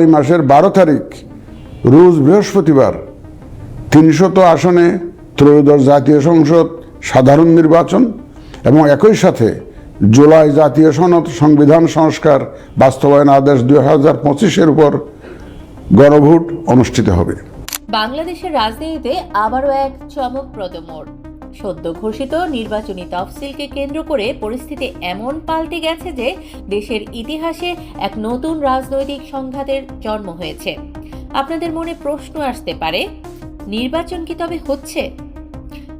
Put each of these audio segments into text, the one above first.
এই মাসের বারো তারিখ, রোজ বৃহস্পতিবার, তিনশত আসনে ত্রয়োদশ জাতীয় সংসদ সাধারণ নির্বাচন এবং একই সাথে জুলাই জাতীয় সনদ সংবিধান সংস্কার বাস্তবায়ন আদেশ দুই হাজার পঁচিশের উপর গণভোট অনুষ্ঠিত হবে। বাংলাদেশের রাজনীতিতে আবারও এক চমকপ্রদ মোড়। সদ্য ঘোষিত নির্বাচনী তফসিলকে কেন্দ্র করে পরিস্থিতি এমন পাল্টে গেছে যে দেশের ইতিহাসে এক নতুন রাজনৈতিক সংঘাতের জন্ম হয়েছে। আপনাদের মনে প্রশ্ন আসতে পারে, নির্বাচন কি তবে হচ্ছে?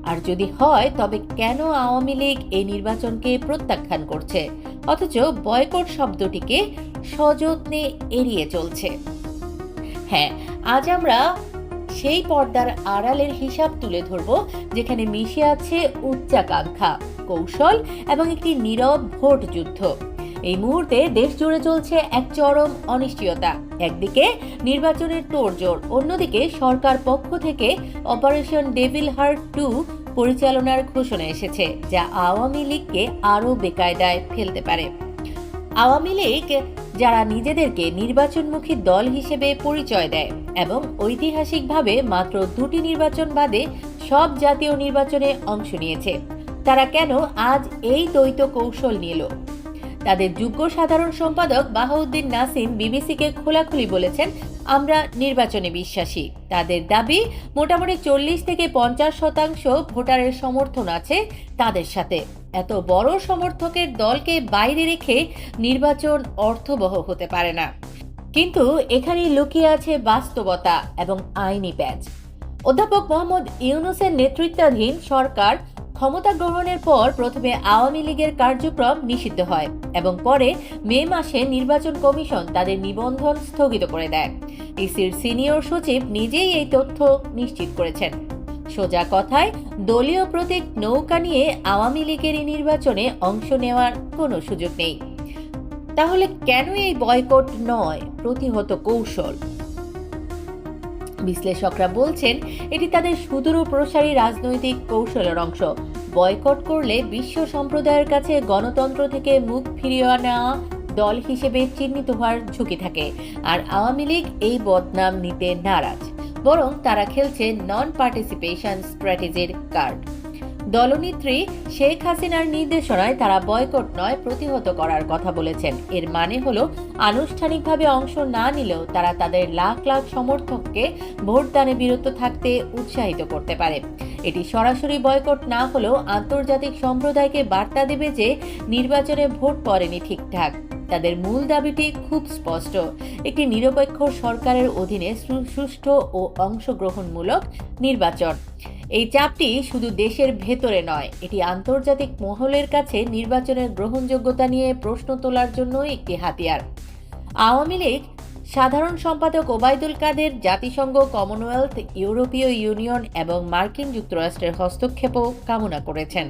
আর যদি হয়, তবে কেন আওয়ামী লীগ এই নির্বাচনকে প্রত্যাখ্যান করছে? অথচ বয়কট শব্দটিকে সযত্নে এড়িয়ে চলছে। হ্যাঁ আজ আমরা সেই পর্দার আড়ালের হিসাব তুলে ধরব, যেখানে মিশে আছে উচ্চাকাঙ্ক্ষা, কৌশল এবং একটি নীরব ভোট যুদ্ধ। এই মুহূর্তে দেশ জুড়ে চলছে এক চরম অনিশ্চয়তা। একদিকে নির্বাচনের তোড়জোড়, অন্যদিকে সরকার পক্ষ থেকে অপারেশন ডেভিল হার্ট টু পরিচালনার ঘোষণা এসেছে, যা আওয়ামী লীগকে আরও বেকায়দায় ফেলতে পারে। আওয়ামী লীগ যারা নিজেদেরকে নির্বাচনমুখী দল হিসেবে পরিচয় দেয় এবং ঐতিহাসিকভাবে মাত্র দুটি নির্বাচন বাদে সব জাতীয় নির্বাচনে অংশ নিয়েছে, তারা কেন আজ এই দ্বৈত কৌশল নিল? তাদের যোগ্য সাধারণ সম্পাদক বাহাউদ্দিন নাসিম বিবিসিকে খোলাখুলি বলেছেন আমরা নির্বাচনে বিশ্বাসী। তাদের দাবি, মোটামুটি চল্লিশ থেকে পঞ্চাশ শতাংশ ভোটারের সমর্থন আছে তাদের সাথে। এত বড় সমর্থকের দলকে বাইরে রেখে নির্বাচন অর্থবহ হতে পারে না। কিন্তু এখানেই লুকিয়ে আছে বাস্তবতা এবং আইনি প্যাচ। অধ্যাপক মোহাম্মদ ইউনুসের নেতৃত্বাধীন সরকার ক্ষমতা গ্রহণের পর প্রথমে আওয়ামী লীগের কার্যক্রম নিষিদ্ধ হয় এবং পরে মে মাসে নির্বাচন কমিশন তাদের নিবন্ধন স্থগিত করে দেয়। ইসির সিনিয়র সচিব নিজেই এই তথ্য নিশ্চিত করেছেন। সোজা কথায়, দলীয় প্রতীক নৌকা নিয়ে আওয়ামী লীগের এই নির্বাচনে অংশ নেওয়ার কোনো সুযোগ নেই। তাহলে কেন এই বয়কট নয়? প্রতিহত কৌশল। বিশ্লেষকরা বলছেন, এটি তাদের সুদূর প্রসারী রাজনৈতিক কৌশলের অংশ। বয়কট করলে বিশ্ব সম্প্রদায়ের কাছে গণতন্ত্র থেকে মুখ ফিরিয়ে নেওয়া দল হিসেবে চিহ্নিত হওয়ার ঝুঁকি থাকে। আর আওয়ামী লীগ এই বদনাম নিতে নারাজ। বরং তারা খেলছে নন পার্টিসিপেশন স্ট্র্যাটেজির কার্ড দলনেত্রী শেখ হাসিনার নির্দেশনায় তারা বয়কট নয়, প্রতিহত করার কথা বলেছেন। এর মানে হলো, আনুষ্ঠানিকভাবে অংশ না নিলেও তারা তাদের লাখ লাখ সমর্থককে ভোটদানে বিরত থাকতে উৎসাহিত করতে পারে। এটি সরাসরি বয়কট না হলেও আন্তর্জাতিক সম্প্রদায়কে বার্তা দেবে যে নির্বাচনে ভোট পড়েনি ঠিকঠাক। তাদের মূল দাবিটি খুব স্পষ্ট। একটি নিরপেক্ষ সরকারের অধীনে সুষ্ঠু ও অংশগ্রহণমূলক নির্বাচন। এই চাপটি শুধু দেশের ভেতরে নয়, এটি আন্তর্জাতিক মহলের কাছে নির্বাচনের গ্রহণযোগ্যতা নিয়ে প্রশ্ন তোলার জন্য একটি হাতিয়ার। আওয়ামী লীগ সাধারণ সম্পাদক ওবায়দুল কাদের, জাতিসংঘ, কমনওয়েলথ, ইউরোপীয় ইউনিয়ন এবং মার্কিন যুক্তরাষ্ট্রের হস্তক্ষেপও কামনা করেছেন।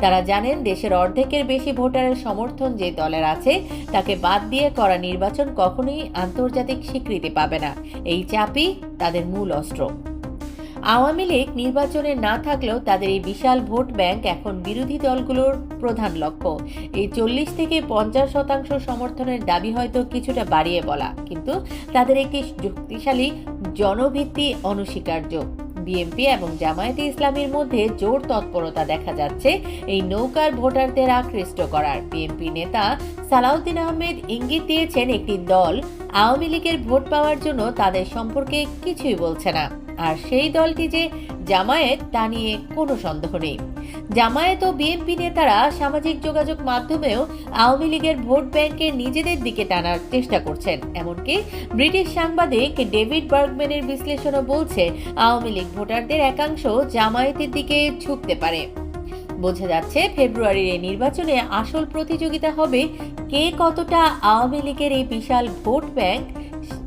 তারা জানেন দেশের অর্ধেকের বেশি ভোটারের সমর্থন যে দলের আছে, তাকে বাদ দিয়ে করা নির্বাচন কখনোই আন্তর্জাতিক স্বীকৃতি পাবে না। এই চাপই তাদের মূল অস্ত্র। আওয়ামী লীগ নির্বাচনে না থাকলেও তাদের এই বিশাল ভোট ব্যাংক এখন বিরোধী দলগুলোর প্রধান লক্ষ্য। এই চল্লিশ থেকে পঞ্চাশ শতাংশ সমর্থনের দাবি হয়তো কিছুটা বাড়িয়ে বলা, কিন্তু তাদের একটি শক্তিশালী জনভিত্তি অনস্বীকার্য। বিএনপি এবং জামায়াতে ইসলামের মধ্যে জোর তৎপরতা দেখা যাচ্ছে এই নৌকার ভোটারদের আকৃষ্ট করার। বিএনপি নেতা সালাউদ্দিন আহমেদ ইঙ্গিত দিয়েছেন একটি দল আওয়ামী লীগের ভোট পাওয়ার জন্য তাদের সম্পর্কে কিছুই বলছে না। আর সেই দলটি যে জামায়াত তা নিয়ে কোনো সন্দেহ নেই। জামায়াত ও বিএনপি নেতারা সামাজিক যোগাযোগ মাধ্যমেও আওয়ামী লীগের ভোট ব্যাংকে নিজেদের দিকে টানার চেষ্টা করছেন। এমনকি ব্রিটিশ সাংবাদিক ডেভিড বার্গম্যানের বিশ্লেষণও বলছে, আওয়ামী লীগ ভোটারদের একাংশ জামায়াতের দিকে ঝুঁকতে পারে। বোঝা যাচ্ছে, ফেব্রুয়ারির এই নির্বাচনে আসল প্রতিযোগিতা হবে কে কতটা আওয়ামী লীগের এই বিশাল ভোট ব্যাংক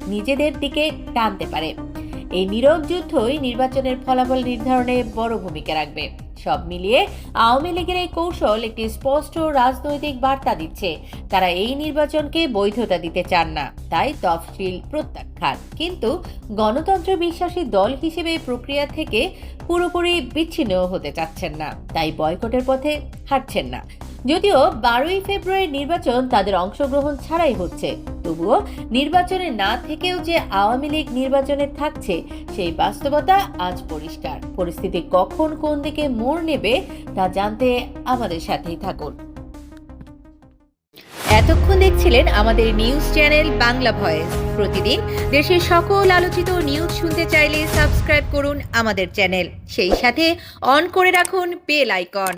নিজেদের দিকে টানতে পারে। এই নীরব যুদ্ধই নির্বাচনের ফলাফল নির্ধারণে বড় ভূমিকা রাখবে। সব মিলিয়ে আওয়ামী লীগের এই কৌশল একটি স্পষ্ট রাজনৈতিক বার্তা দিচ্ছে। তারা এই নির্বাচনকে বৈধতা দিতে চান না। তাই তফসিল প্রত্যাখ্যান। কিন্তু গণতন্ত্র বিশ্বাসী দল হিসেবে প্রক্রিয়া থেকে পুরোপুরি বিচ্ছিন্ন হতে চাচ্ছেন না। তাই বয়কটের পথে হাঁটছেন না। যদিও বারোই ফেব্রুয়ারি নির্বাচন তাদের অংশগ্রহণ ছাড়াই হচ্ছে। তবুও নির্বাচনে না থেকেও যে আওয়ামী লীগ নির্বাচনে থাকছে, সেই বাস্তবতা আজ পরিষ্কার। পরিস্থিতি কখন কোন দিকে মোড় নেবে, তা জানতে আমাদের সাথেই থাকুন। এতক্ষণ দেখছিলেন আমাদের নিউজ চ্যানেল বাংলা ভয়েস। প্রতিদিন দেশের সকল আলোচিত নিউজ শুনতে চাইলে সাবস্ক্রাইব করুন আমাদের চ্যানেল। সেই সাথে অন করে রাখুন বেল আইকন।